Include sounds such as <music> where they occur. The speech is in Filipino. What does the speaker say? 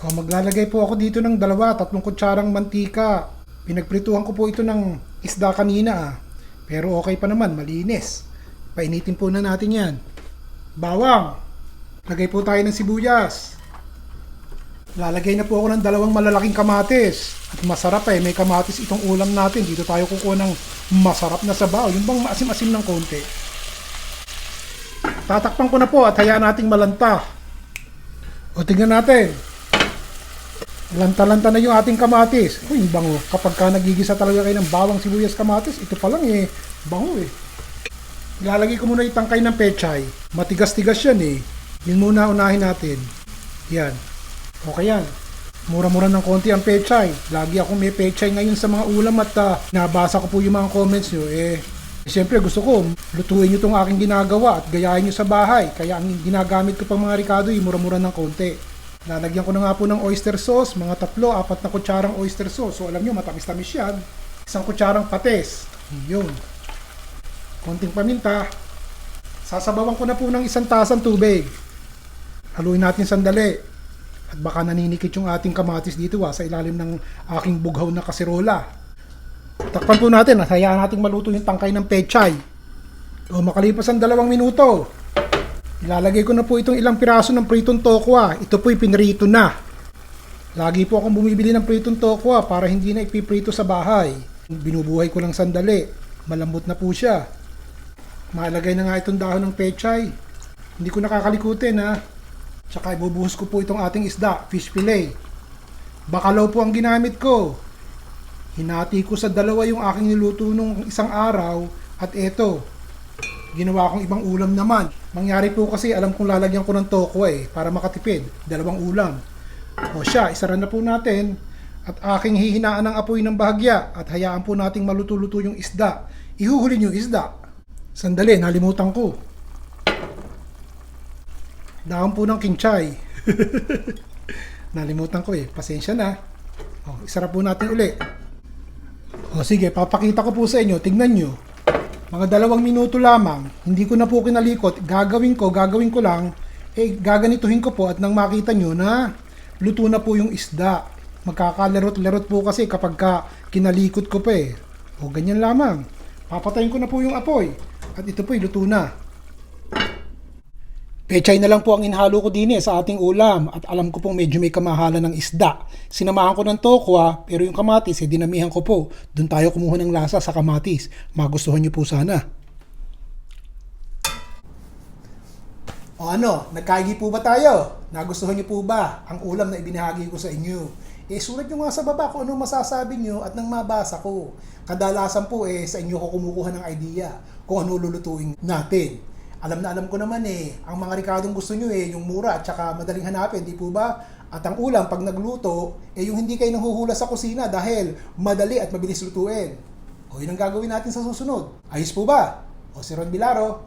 O, maglalagay po ako dito ng dalawa, tatlong kutsarang mantika. Pinagprituhan ko po ito ng isda kanina ah. Pero okay pa naman, malinis. Painitin po na natin yan. Bawang. Lagay po tayo ng sibuyas. Lalagay na po ako ng dalawang malalaking kamatis. At masarap eh, may kamatis itong ulam natin. Dito tayo kukuha ng masarap na sabaw. Yung bang maasim-asim ng konti. Tatakpan ko na po at hayaan nating malanta. O tingnan natin. Lanta-lanta na yung ating kamatis. Uy, yung bango. Kapag ka nagigisa talaga kayo ng bawang sibuyas kamatis, ito pa lang eh, bango eh. Ilalagay ko muna yung tangkay ng pechay. Matigas-tigas yan eh. Yun muna unahin natin. Yan. Okay yan. Mura-mura ng konti ang pechay. Lagi ako may pechay ngayon sa mga ulam at ah, nabasa ko po yung mga comments nyo. Eh, Siyempre gusto ko lutuin nyo itong aking ginagawa at gayahin nyo sa bahay. Kaya ang ginagamit ko pang mga ricado ay mura-mura ng konti. Lalagyan ko na nga po ng oyster sauce, mga tatlo, apat na kutsarang oyster sauce. So alam nyo, matamis-tamis yan. Isang kutsarang pates. Yun. Konting paminta. Sasabawan ko na po ng isang tasang tubig. Haluin natin sandali. At baka naninikit yung ating kamatis dito ah, sa ilalim ng aking bughaw na kaserola. Takpan po natin at hayaan nating maluto yung tangkay ng pechay. O makalipas ang dalawang minuto, ilalagay ko na po itong ilang piraso ng pritong tokwa. Ito po'y pinrito na. Lagi po akong bumibili ng pritong tokwa para hindi na ipiprito sa bahay. Binubuhay ko lang sandali. Malambot na po siya. Malagay na nga itong dahon ng pechay. Hindi ko nakakalikutin ha. Tsaka ibubuhos ko po itong ating isda, fish fillet. Bakalaw po ang ginamit ko. Hinati ko sa dalawa yung aking niluto nung isang araw at eto, ginawa kong ibang ulam naman. Mangyari po kasi alam kong lalagyan ko ng toko eh para makatipid. Dalawang ulam. O siya, isara na po natin at aking hihinaan ng apoy ng bahagya at hayaan po nating maluto-luto yung isda. Ihuhuli yung isda. Sandali, nalimutan ko. Dahon po ng kinchay. <laughs> nalimutan ko eh. Pasensya na. O, isara po natin uli. O sige, papakita ko po sa inyo. Tingnan nyo. Mga dalawang minuto lamang, hindi ko na po kinalikot, gagawin ko, gagawin ko lang, eh gaganituhin ko po at nang makita nyo na luto na po yung isda. Magkakalarot-larot po kasi kapag ka kinalikot ko pa eh. O ganyan lamang. Papatayin ko na po yung apoy. At ito po, luto na. Pechay na lang po ang inhalo ko din eh sa ating ulam at alam ko pong medyo may kamahalan ng isda. Sinamahan ko ng tokwa pero yung kamatis eh dinamihan ko po. Doon tayo kumuha ng lasa sa kamatis. Magustuhan niyo po sana. O ano, nagkaigi po ba tayo? Nagustuhan niyo po ba ang ulam na ibinahagi ko sa inyo? Eh sulat nyo nga sa baba kung ano masasabi nyo at nang mabasa ko. Kadalasan po eh sa inyo ko kumukuha ng idea kung ano lulutuin natin. Alam na alam ko naman eh, ang mga rikadong gusto nyo eh, yung mura at saka madaling hanapin, di po ba? At ang ulam, pag nagluto, eh yung hindi kayo nahuhula sa kusina dahil madali at mabilis lutuin. O yun ang gagawin natin sa susunod. Ayos po ba? O si Ron Bilaro,